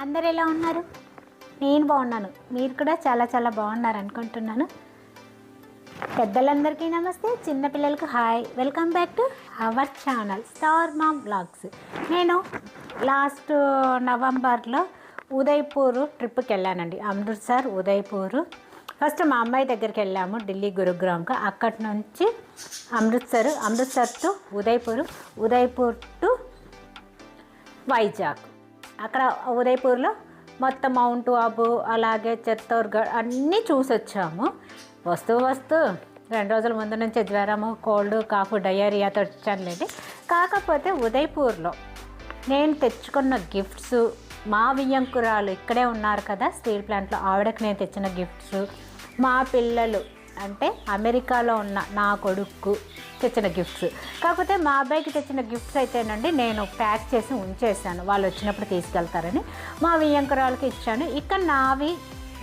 అందరు ఎలా ఉన్నారు? నేను బాగున్నాను. మీరు కూడా చాలా చాలా బాగున్నారు అనుకుంటున్నాను. పెద్దలందరికీ నమస్తే. చిన్నపిల్లలకు hi. Welcome back to our channel Star Mom Blogs. నేను లాస్ట్ నవంబర్లో ఉదయ్పూర్ ట్రిప్కి వెళ్ళానండి. అమృత్సర్ ఉదయ్పూర్. ఫస్ట్ మా అమ్మాయి దగ్గరికి వెళ్ళాము ఢిల్లీ గురుగ్రామ్కి. అక్కడి నుంచి అమృత్సర్ అమృత్సర్ టు ఉదయ్పూర్ ఉదయ్పూర్ టు వైజాగ్. అక్కడ ఉదయపూర్లో మొత్తం మౌంట్ ఆబు అలాగే చిత్తూర్గఢ్ అన్నీ చూసి వచ్చాము వస్తూ వస్తూ రెండు రోజుల ముందు నుంచి జ్వరము కోల్డ్ కాఫ్ డయేరియాతో వచ్చానులేండి. కాకపోతే ఉదయపూర్లో నేను తెచ్చుకున్న గిఫ్ట్స్ మా వియ్యంకురాలు ఇక్కడే ఉన్నారు కదా స్టీల్ ప్లాంట్లో ఆవిడకి నేను తెచ్చిన గిఫ్ట్స్ మా పిల్లలు అంటే అమెరికాలో ఉన్న నా కొడుకు తెచ్చిన గిఫ్ట్స్ కాకపోతే మా అబ్బాయికి తెచ్చిన గిఫ్ట్స్ అయితేనండి నేను ప్యాక్ చేసి ఉంచేసాను వాళ్ళు వచ్చినప్పుడు తీసుకెళ్తారని మా వియ్యంకురాలకి ఇచ్చాను. ఇక్కడ నావి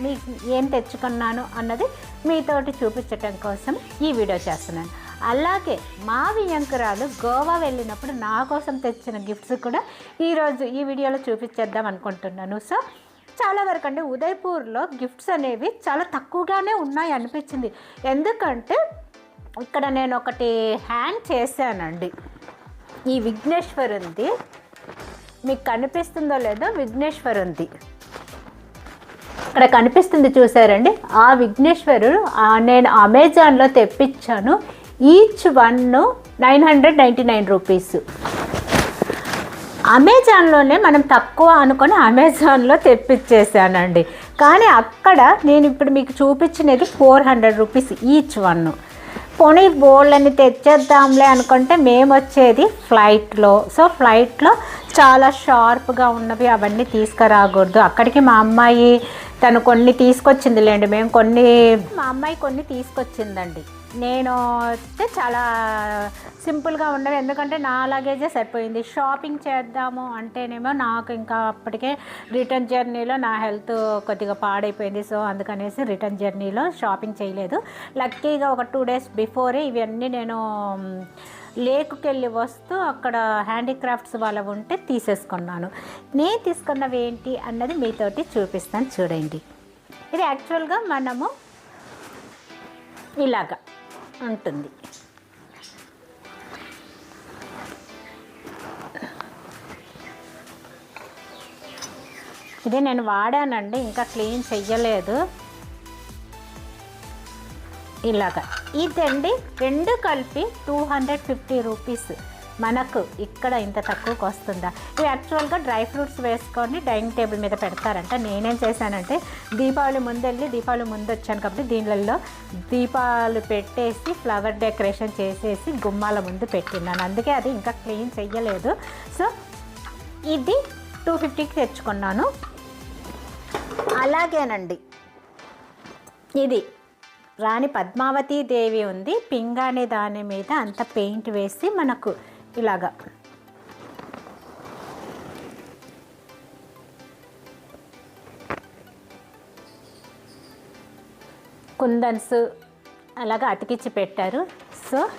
మీ ఏం తెచ్చుకున్నాను అన్నది మీతోటి చూపించటం కోసం ఈ వీడియో చేస్తున్నాను. అలాగే మా వియ్యంకురాలు గోవా వెళ్ళినప్పుడు నా కోసం తెచ్చిన గిఫ్ట్స్ కూడా ఈరోజు ఈ వీడియోలో చూపించేద్దాం అనుకుంటున్నాను. సో చాలా వరకు అండి ఉదయపూర్లో గిఫ్ట్స్ అనేవి చాలా తక్కువగానే ఉన్నాయి అనిపించింది. ఎందుకంటే ఇక్కడ నేను ఒకటి హ్యాండ్ చేశానండి. ఈ విఘ్నేశ్వర్ ఉంది మీకు కనిపిస్తుందో లేదో విఘ్నేశ్వర్ ఉంది ఇక్కడ కనిపిస్తుంది చూసారండి. ఆ విఘ్నేశ్వరుడు నేను అమెజాన్లో తెప్పించాను. Each one nine hundred ninety nine rupees. అమెజాన్లోనే మనం తక్కువ అనుకొని అమెజాన్లో తెప్పించేసానండి కానీ అక్కడ నేను ఇప్పుడు మీకు చూపించినది four hundred rupees each one. పోనీ బోల్డ్ని తెచ్చేద్దాంలే అనుకుంటే మేము వచ్చేది ఫ్లైట్లో. సో ఫ్లైట్లో చాలా షార్ప్గా ఉన్నవి అవన్నీ తీసుకురాకూడదు. అక్కడికి మా అమ్మాయి తను కొన్ని తీసుకొచ్చిందిలేండి. మేము కొన్ని మా అమ్మాయి కొన్ని తీసుకొచ్చిందండి. నేను వస్తే చాలా సింపుల్గా ఉండవు. ఎందుకంటే నా లగేజే సరిపోయింది. షాపింగ్ చేద్దాము అంటేనేమో నాకు ఇంకా అప్పటికే రిటర్న్ జర్నీలో నా హెల్త్ కొద్దిగా పాడైపోయింది. సో అందుకనేసి రిటర్న్ జర్నీలో షాపింగ్ చేయలేదు. లక్కీగా ఒక టూ డేస్ బిఫోరే ఇవన్నీ నేను లేకుకి వెళ్ళి వస్తూ అక్కడ హ్యాండీక్రాఫ్ట్స్ వాళ్ళ ఉంటే తీసేసుకున్నాను. నేను తీసుకున్నవి ఏంటి అన్నది మీతోటి చూపిస్తాను చూడండి. ఇది యాక్చువల్గా మనము ఇలాగా ఉంటుంది. ఇది నేను వాడానండి ఇంకా క్లీన్ చెయ్యలేదు. ఇలాగా. ఇదండి రెండు కలిపి టూ హండ్రెడ్ ఫిఫ్టీ రూపీస్. మనకు ఇక్కడ ఇంత తక్కువకి వస్తుందా? ఇవి యాక్చువల్గా డ్రై ఫ్రూట్స్ వేసుకొని డైనింగ్ టేబుల్ మీద పెడతారంట. నేనేం చేశానంటే దీపావళి ముందు వెళ్ళి దీపావళి ముందు వచ్చాను కాబట్టి దీనిలలో దీపాలు పెట్టేసి ఫ్లవర్ డెకరేషన్ చేసేసి గుమ్మాల ముందు పెట్టినాను అందుకే అది ఇంకా క్లీన్ చెయ్యలేదు. సో ఇది టూ ఫిఫ్టీకి తెచ్చుకున్నాను. అలాగేనండి. ఇది రాణి పద్మావతి దేవి ఉంది. పింగాణి దాని మీద అంత పెయింట్ వేసి మనకు ఇలాగా. కుందన్స్ అలాగా అతికిచ్చి పెట్టారు. సో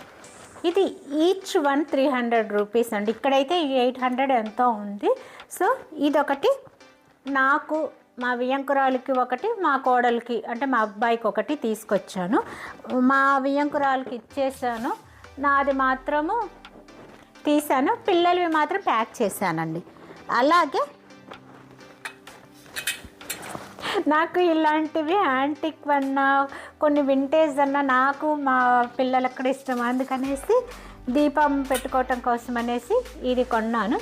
ఇది each one three hundred rupees అండి. ఇక్కడైతే ఎయిట్ హండ్రెడ్ ఎంతో ఉంది. సో ఇదొకటి నాకు మా వియంకురాలకి ఒకటి మా కోడలికి అంటే మా అబ్బాయికి ఒకటి తీసుకొచ్చాను. మా వియంకురాలకి ఇచ్చేసాను. నాది మాత్రము తీసాను. పిల్లలవి మాత్రం ప్యాక్ చేశానండి. అలాగే నాకు ఇలాంటివి యాంటిక్ అన్నా కొన్ని వింటేజ్ అన్నా నాకు మా పిల్లలకు కూడా ఇష్టం. అందుకనేసి దీపం పెట్టుకోవటం కోసం అనేసి ఇది కొన్నాను.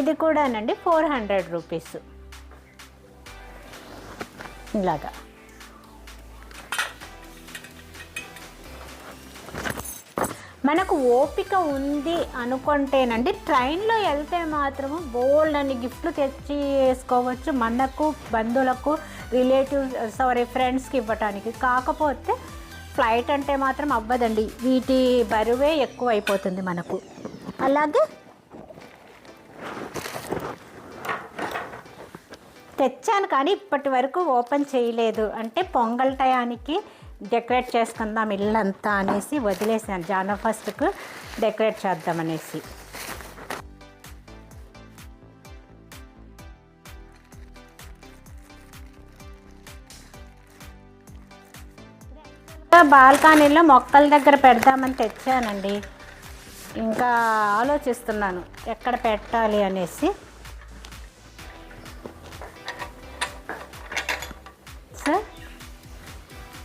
ఇది కూడానండి ఫోర్ హండ్రెడ్ రూపీస్. ఇలాగా. మనకు ఓపిక ఉంది అనుకుంటేనండి ట్రైన్లో వెళ్తే మాత్రము బోల్డ్ అని గిఫ్ట్లు తెచ్చి వేసుకోవచ్చు మనకు బంధువులకు రిలేటివ్స్ సారీ ఫ్రెండ్స్కి ఇవ్వటానికి. కాకపోతే ఫ్లైట్ అంటే మాత్రం అవ్వదండి వీటి బరువే ఎక్కువ అయిపోతుంది మనకు. అలాగే తెచ్చాను కానీ ఇప్పటి వరకు ఓపెన్ చేయలేదు. అంటే పొంగల్ టయానికి డెకరేట్ చేసుకుందాం ఇల్లంతా అనేసి వదిలేసాను జానో ఫస్ట్కు డెకరేట్ చేద్దామనేసి బాల్కనీలో మొక్కల దగ్గర పెడదామని తెచ్చానండి. ఇంకా ఆలోచిస్తున్నాను ఎక్కడ పెట్టాలి అనేసి.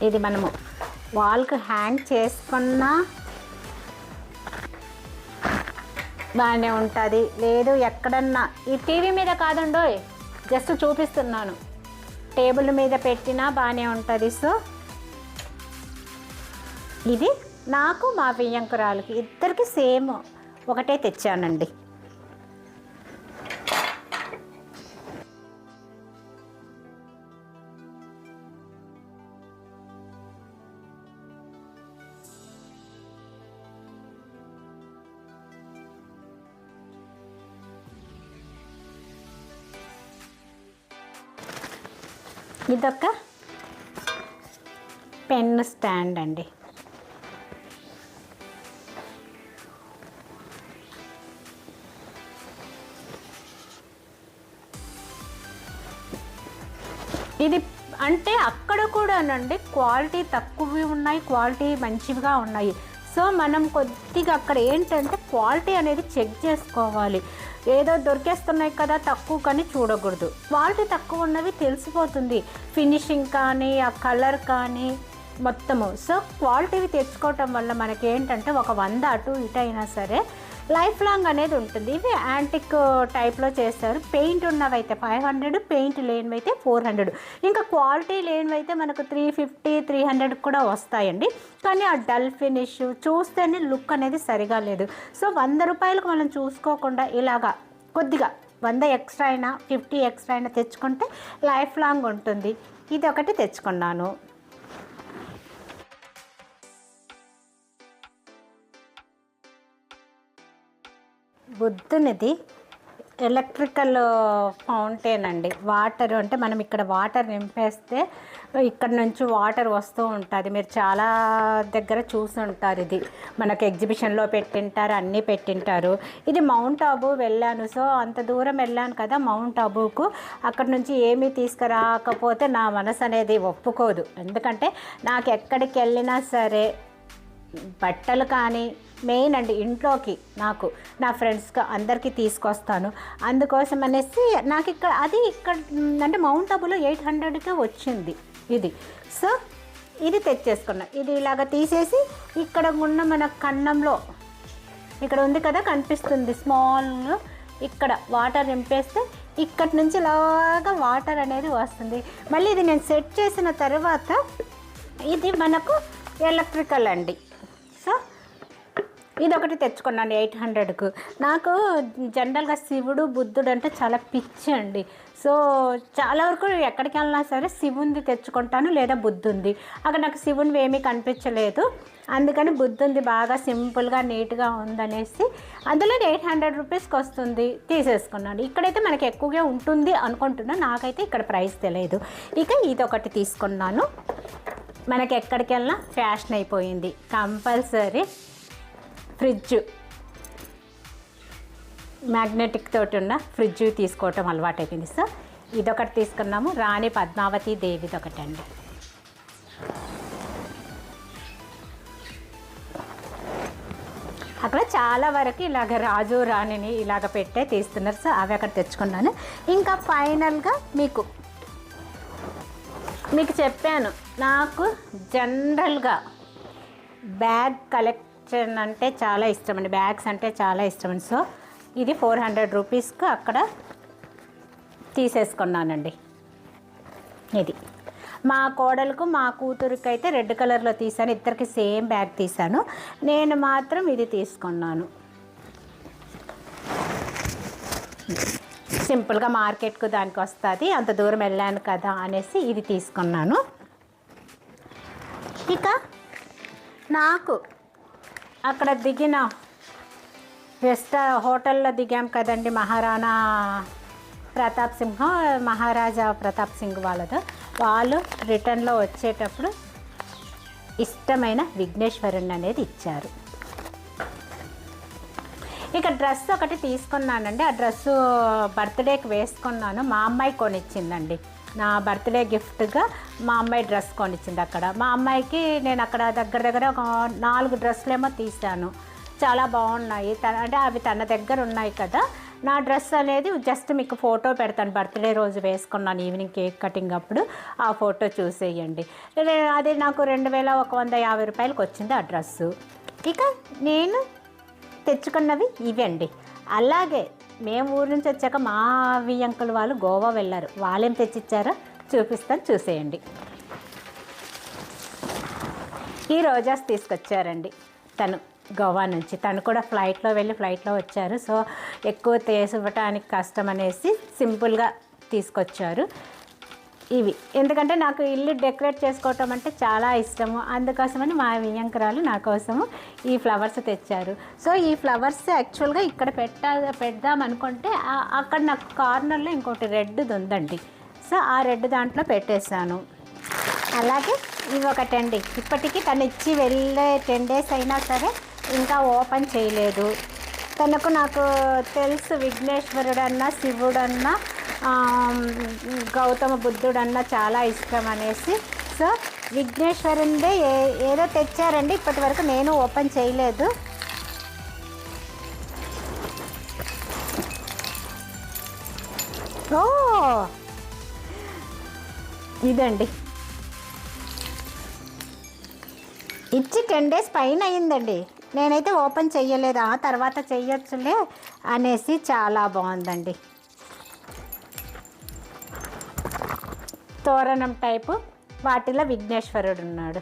ఇది మనము వాల్కి హ్యాంగ్ చేసుకున్నా బాగానే ఉంటుంది. లేదు ఎక్కడన్నా ఈ టీవీ మీద కాదండోయ్ జస్ట్ చూపిస్తున్నాను. టేబుల్ మీద పెట్టినా బాగానే ఉంటుంది. సో ఇది నాకు మా బియ్యంకురాలకి ఇద్దరికి సేమ్ ఒకటే తెచ్చానండి. ఇదొక పెన్ స్టాండ్ అండి. ఇది అంటే అక్కడ కూడానండి క్వాలిటీ తక్కువవి ఉన్నాయి క్వాలిటీ మంచివిగా ఉన్నాయి. సో మనం కొద్దిగా అక్కడ ఏంటంటే క్వాలిటీ అనేది చెక్ చేసుకోవాలి. ఏదో దొరికేస్తున్నాయి కదా తక్కువ కానీ చూడకూడదు. క్వాలిటీ తక్కువ ఉన్నవి తెలిసిపోతుంది. ఫినిషింగ్ కానీ ఆ కలర్ కానీ మొత్తము. సో క్వాలిటీవి తెచ్చుకోవటం వల్ల మనకి ఏంటంటే ఒక వంద అటు ఇటు అయినా సరే లైఫ్ లాంగ్ అనేది ఉంటుంది. ఇవి యాంటిక్ టైప్లో చేస్తారు. పెయింట్ ఉన్నవైతే ఫైవ్ హండ్రెడ్ పెయింట్ లేనివైతే ఫోర్ హండ్రెడ్. ఇంకా క్వాలిటీ లేనివైతే మనకు త్రీ ఫిఫ్టీ త్రీ హండ్రెడ్ కూడా వస్తాయండి. కానీ ఆ డల్ ఫినిష్ చూస్తేనే లుక్ అనేది సరిగా లేదు. సో వంద రూపాయలకు మనం చూసుకోకుండా ఇలాగా కొద్దిగా వంద ఎక్స్ట్రా అయినా ఫిఫ్టీ ఎక్స్ట్రా అయినా తెచ్చుకుంటే లైఫ్ లాంగ్ ఉంటుంది. ఇది ఒకటి తెచ్చుకున్నాను. బుద్ధునిది ఎలక్ట్రికల్ ఫౌంటైన్ అండి. వాటర్ అంటే మనం ఇక్కడ వాటర్ నింపేస్తే ఇక్కడ నుంచి వాటర్ వస్తూ ఉంటుంది. మీరు చాలా దగ్గర చూసి ఉంటారు ఇది. మనకు ఎగ్జిబిషన్లో పెట్టింటారు అన్నీ పెట్టింటారు. ఇది మౌంట్ ఆబు వెళ్ళాను. సో అంత దూరం వెళ్ళాను కదా మౌంట్ ఆబుకు అక్కడ నుంచి ఏమీ తీసుకురాకపోతే నా మనసు అనేది ఒప్పుకోదు. ఎందుకంటే నాకు ఎక్కడికి వెళ్ళినా సరే బట్టలు కానీ మెయిన్ అండి ఇంట్లోకి నాకు నా ఫ్రెండ్స్కి అందరికీ తీసుకొస్తాను. అందుకోసం అనేసి నాకు ఇక్కడ అది ఇక్కడ అంటే మౌంట్ అబులో ఎయిట్ హండ్రెడ్కే వచ్చింది ఇది. సో ఇది తెచ్చేసుకున్నా. ఇది ఇలాగ తీసేసి ఇక్కడ ఉన్న మన కన్నంలో ఇక్కడ ఉంది కదా కనిపిస్తుంది స్మాల్ ఇక్కడ వాటర్ నింపేస్తే ఇక్కడ నుంచి ఇలాగా వాటర్ అనేది వస్తుంది. మళ్ళీ ఇది నేను సెట్ చేసిన తర్వాత ఇది మనకు ఎలక్ట్రికల్ అండి. ఇదొకటి తెచ్చుకున్నాను ఎయిట్ హండ్రెడ్కు. నాకు జనరల్గా శివుడు బుద్ధుడు అంటే చాలా పిచ్చి అండి. సో చాలా వరకు ఎక్కడికి వెళ్ళినా సరే శివుంది తెచ్చుకుంటాను లేదా బుద్ధుంది అక్కడ నాకు శివుని ఏమీ కనిపించలేదు. అందుకని బుద్ధుంది బాగా సింపుల్గా నీట్గా ఉందనేసి అందులో ఎయిట్ హండ్రెడ్ రూపీస్కి వస్తుంది తీసేసుకున్నాను. ఇక్కడైతే మనకి ఎక్కువగా ఉంటుంది అనుకుంటున్నా. నాకైతే ఇక్కడ ప్రైస్ తెలియదు ఇక ఇది ఒకటి తీసుకున్నాను. మనకి ఎక్కడికి వెళ్ళినా ఫ్యాషన్ అయిపోయింది. కంపల్సరీ. ఫ్రిడ్జ్. మ్యాగ్నెటిక్ తోటి ఉన్న ఫ్రిడ్జ్ తీసుకోవటం అలవాటు అయిపోయింది సో ఇదొకటి తీసుకున్నాము. రాణి పద్మావతి దేవిది ఒకటి అండి అక్కడ చాలా వరకు ఇలాగ రాజు రాణిని ఇలాగ పెట్టే తీస్తున్నారు సో అవి అక్కడ తెచ్చుకున్నాను. ఇంకా ఫైనల్గా మీకు మీకు చెప్పాను. నాకు జనరల్గా బ్యాగ్ కలెక్ట్ కిచెన్ అంటే చాలా ఇష్టం అండి. బ్యాగ్స్ అంటే చాలా ఇష్టం అండి. సో ఇది ఫోర్ హండ్రెడ్ రూపీస్కి అక్కడ తీసేసుకున్నానండి. ఇది. మా కోడలకు మా కూతురికి అయితే రెడ్ కలర్లో తీసాను. ఇద్దరికి సేమ్ బ్యాగ్ తీసాను. నేను మాత్రం ఇది తీసుకున్నాను. సింపుల్గా మార్కెట్కు దానికి వస్తుంది. అంత దూరం వెళ్ళాను కదా అనేసి ఇది తీసుకున్నాను. ఇక నాకు అక్కడ దిగిన రెస్టా హోటల్లో దిగాం కదండి మహారాణా ప్రతాప్ సింహ మహారాజా ప్రతాప్ సింగ్ వాళ్ళతో వాళ్ళు రిటర్న్లో వచ్చేటప్పుడు ఇష్టమైన విఘ్నేశ్వరుని అనేది ఇచ్చారు. ఇక డ్రెస్ ఒకటి తీసుకున్నానండి. ఆ డ్రెస్సు బర్త్డేకి వేసుకున్నాను. మా అమ్మాయి కొనిచ్చిందండి. నా బర్త్డే గిఫ్ట్గా మా అమ్మాయి డ్రెస్ కొనిచ్చింది అక్కడ. మా అమ్మాయికి నేను అక్కడ దగ్గర దగ్గర ఒక నాలుగు డ్రెస్సులేమో తీశాను. చాలా బాగున్నాయి. తన అంటే అవి తన దగ్గర ఉన్నాయి కదా. నా డ్రెస్ అనేది జస్ట్ మీకు ఫోటో పెడతాను. బర్త్డే రోజు వేసుకున్నాను. ఈవినింగ్ కేక్ కటింగ్ అప్పుడు ఆ ఫోటో చూసేయండి. అది నాకు రెండు వేల ఒక వంద యాభై రూపాయలకి వచ్చింది ఆ డ్రెస్సు. ఇక నేను తెచ్చుకున్నవి ఇవండి. అలాగే మేము ఊరు నుంచి వచ్చాక మా అవి అంకుల్ వాళ్ళు గోవా వెళ్ళారు. వాళ్ళేం తెచ్చిచ్చారో చూపిస్తాను చూసేయండి. ఈ రోజాస్ తీసుకొచ్చారండి తను గోవా నుంచి. తను కూడా ఫ్లైట్లో వెళ్ళి ఫ్లైట్లో వచ్చారు. సో ఎక్కువ తీసివ్వటానికి కష్టం అనేసి సింపుల్గా తీసుకొచ్చారు. ఇవి. ఎందుకంటే నాకు ఇల్లు డెకరేట్ చేసుకోవటం అంటే చాలా ఇష్టము. అందుకోసమని మా వియంకరాలు నా కోసము ఈ ఫ్లవర్స్ తెచ్చారు. సో ఈ ఫ్లవర్స్ యాక్చువల్గా ఇక్కడ పెట్టా పెడదాం అనుకుంటే అక్కడ నాకు కార్నర్లో ఇంకోటి రెడ్ది ఉందండి. సో ఆ రెడ్ దాంట్లో పెట్టేశాను. అలాగే ఇవి ఒకటండి. ఇప్పటికీ తను ఇచ్చి వెళ్ళే టెన్ డేస్ అయినా సరే ఇంకా ఓపెన్ చేయలేదు. తనకు నాకు తెలుసు విఘ్నేశ్వరుడన్నా శివుడన్నా గౌతమ గౌతమ అన్న చాలా ఇష్టం అనేసి. సో విఘ్నేశ్వరుందే ఏ ఏదో తెచ్చారండి ఇప్పటి వరకు నేను ఓపెన్ చేయలేదు. ఓ! ఇదండి. ఇచ్చి టెన్ డేస్ పైన అయిందండి నేనైతే ఓపెన్ చేయలేదు ఆ తర్వాత చెయ్యొచ్చులే అనేసి చాలా బాగుందండి. తోరణం టైపు వాటిలో విఘ్నేశ్వరుడు ఉన్నాడు.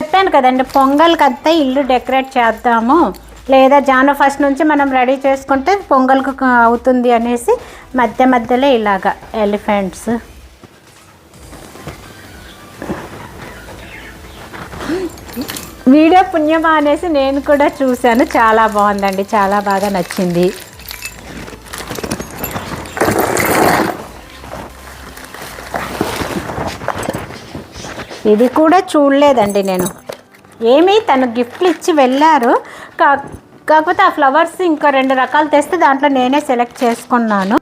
చెప్పాను కదండి పొంగల్కి అంతా ఇల్లు డెకరేట్ చేద్దాము. లేదా జాను ఫస్ట్ నుంచి మనం రెడీ చేసుకుంటే పొంగల్కి అవుతుంది అనేసి మధ్య మధ్యలో ఇలాగా ఎలిఫెంట్స్. వీడియో పుణ్యమా అనేసి నేను కూడా చూశాను. చాలా బాగుందండి. చాలా బాగా నచ్చింది. ఇది కూడా చూడలేదండి నేను. ఏమి తను గిఫ్ట్లు ఇచ్చి వెళ్ళారు. కా కాకపోతే ఆ ఫ్లవర్స్ ఇంకా రెండు రకాలు తెస్తే దాంట్లో నేనే సెలెక్ట్ చేసుకున్నాను.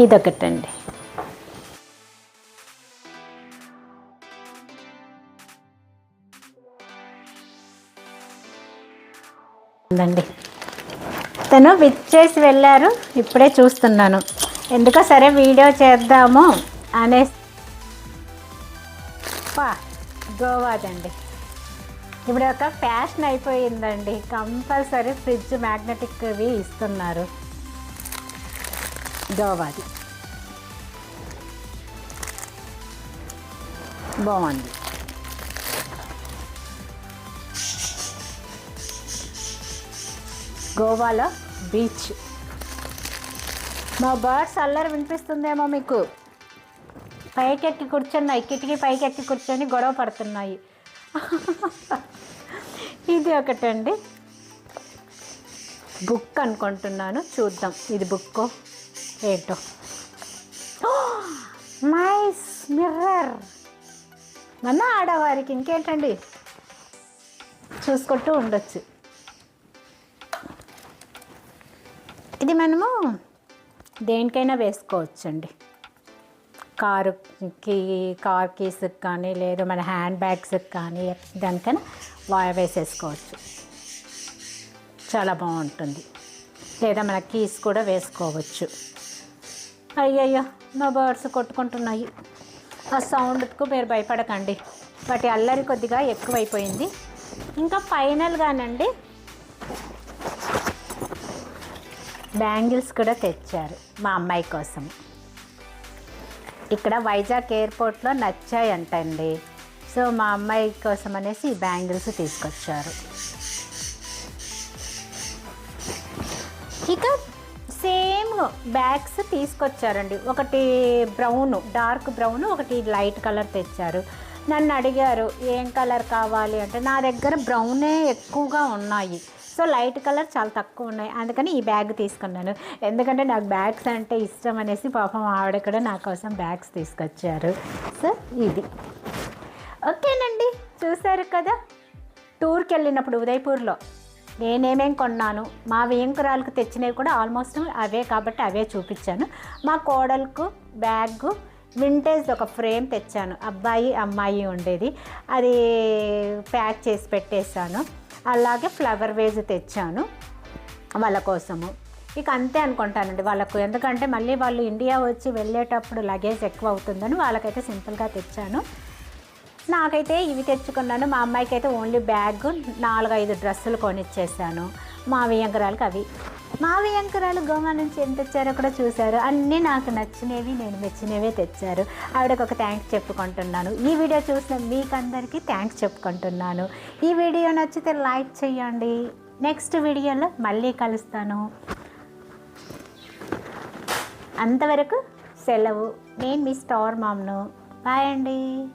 ఇదొకటండి. ఉందండి. తను విచ్చేసి వెళ్ళారు ఇప్పుడే చూస్తున్నాను. ఎందుకో సరే వీడియో చేద్దాము అనే గోవాదండి. ఇప్పుడు ఒక ఫ్యాషన్ అయిపోయిందండి. కంపల్సరీ ఫ్రిడ్జ్ మ్యాగ్నెటిక్వి ఇస్తున్నారు. గోవాది బాగుంది గోవాలో బీచ్. మా బర్డ్స్ అల్లరి వినిపిస్తుందేమో మీకు? పైకెక్కి కూర్చున్నాయి. కిటికీ పైకెక్కి కూర్చొని గొడవ పడుతున్నాయి. ఇది ఒకటండి. బుక్ అనుకుంటున్నాను. చూద్దాం. ఇది బుక్కో? ఏంటో? మైస్ మిర్రర్. మన ఆడవారికి ఇంకేంటండి? చూసుకుంటూ ఉండొచ్చు. ఇది మనము దేనికైనా వేసుకోవచ్చండి. కారుకి కార్ కీస్కి కానీ లేదు మన హ్యాండ్ బ్యాగ్స్కి కానీ దానికైనా వా వేసేసుకోవచ్చు. చాలా బాగుంటుంది. లేదా మన కీస్ కూడా వేసుకోవచ్చు. అయ్యయ్యో మా బర్డ్స్ కొట్టుకుంటున్నాయి. ఆ సౌండ్కు మీరు భయపడకండి. వాటి అల్లరి కొద్దిగా ఎక్కువైపోయింది. ఇంకా ఫైనల్గానండి బ్యాంగిల్స్ కూడా తెచ్చారు మా అమ్మాయి కోసం. ఇక్కడ వైజాగ్ ఎయిర్పోర్ట్లో నచ్చాయంటండి. సో మా అమ్మాయి కోసం అనేసి ఈ బ్యాంగిల్స్ తీసుకొచ్చారు. ఇక బ్యాగ్స్ తీసుకొచ్చారండి. ఒకటి బ్రౌన్ డార్క్ బ్రౌన్ ఒకటి లైట్ కలర్ తెచ్చారు. నన్ను అడిగారు ఏం కలర్ కావాలి? అంటే నా దగ్గర బ్రౌనే ఎక్కువగా ఉన్నాయి. సో లైట్ కలర్ చాలా తక్కువ ఉన్నాయి. అందుకని ఈ బ్యాగ్ తీసుకున్నాను. ఎందుకంటే నాకు బ్యాగ్స్ అంటే ఇష్టం అనేసి పాపం ఆవిడ కూడా నా కోసం బ్యాగ్స్ తీసుకొచ్చారు. సో ఇది. ఓకేనండి. చూసారు కదా? టూర్కి వెళ్ళినప్పుడు ఉదయపూర్లో. నేనేమేం కొన్నాను? మా వెంకురాలకు తెచ్చినవి కూడా ఆల్మోస్ట్ అవే కాబట్టి అవే చూపించాను. మా కోడలకు బ్యాగ్ వింటేజ్ ఒక ఫ్రేమ్ తెచ్చాను. అబ్బాయి అమ్మాయి ఉండేది. అది ప్యాక్ చేసి పెట్టేశాను. అలాగే ఫ్లవర్ వేజ్ తెచ్చాను వాళ్ళ కోసము. ఇక అంతే అనుకుంటానండి వాళ్ళకు. ఎందుకంటే మళ్ళీ వాళ్ళు ఇండియా వచ్చి వెళ్ళేటప్పుడు లగేజ్ ఎక్కువ అవుతుందని వాళ్ళకైతే సింపుల్గా తెచ్చాను. నాకైతే ఇవి తెచ్చుకున్నాను. మా అమ్మాయికి అయితే ఓన్లీ బ్యాగ్ నాలుగు ఐదు డ్రెస్సులు కొనిచ్చేసాను. మా వియంకరాలకు అవి. మా వియంకరాలు గోవా నుంచి ఎంత తెచ్చారో కూడా చూశారు. అన్నీ నాకు నచ్చినవి నేను మెచ్చినవే తెచ్చారు. ఆవిడకి ఒక థ్యాంక్స్ చెప్పుకుంటున్నాను. ఈ వీడియో చూసిన మీకందరికీ థ్యాంక్స్ చెప్పుకుంటున్నాను. ఈ వీడియో నచ్చితే లైక్ చేయండి. నెక్స్ట్ వీడియోలో మళ్ళీ కలుస్తాను. అంతవరకు సెలవు. నేను మీ స్టార్ మామ్ను. బాయ్ అండి.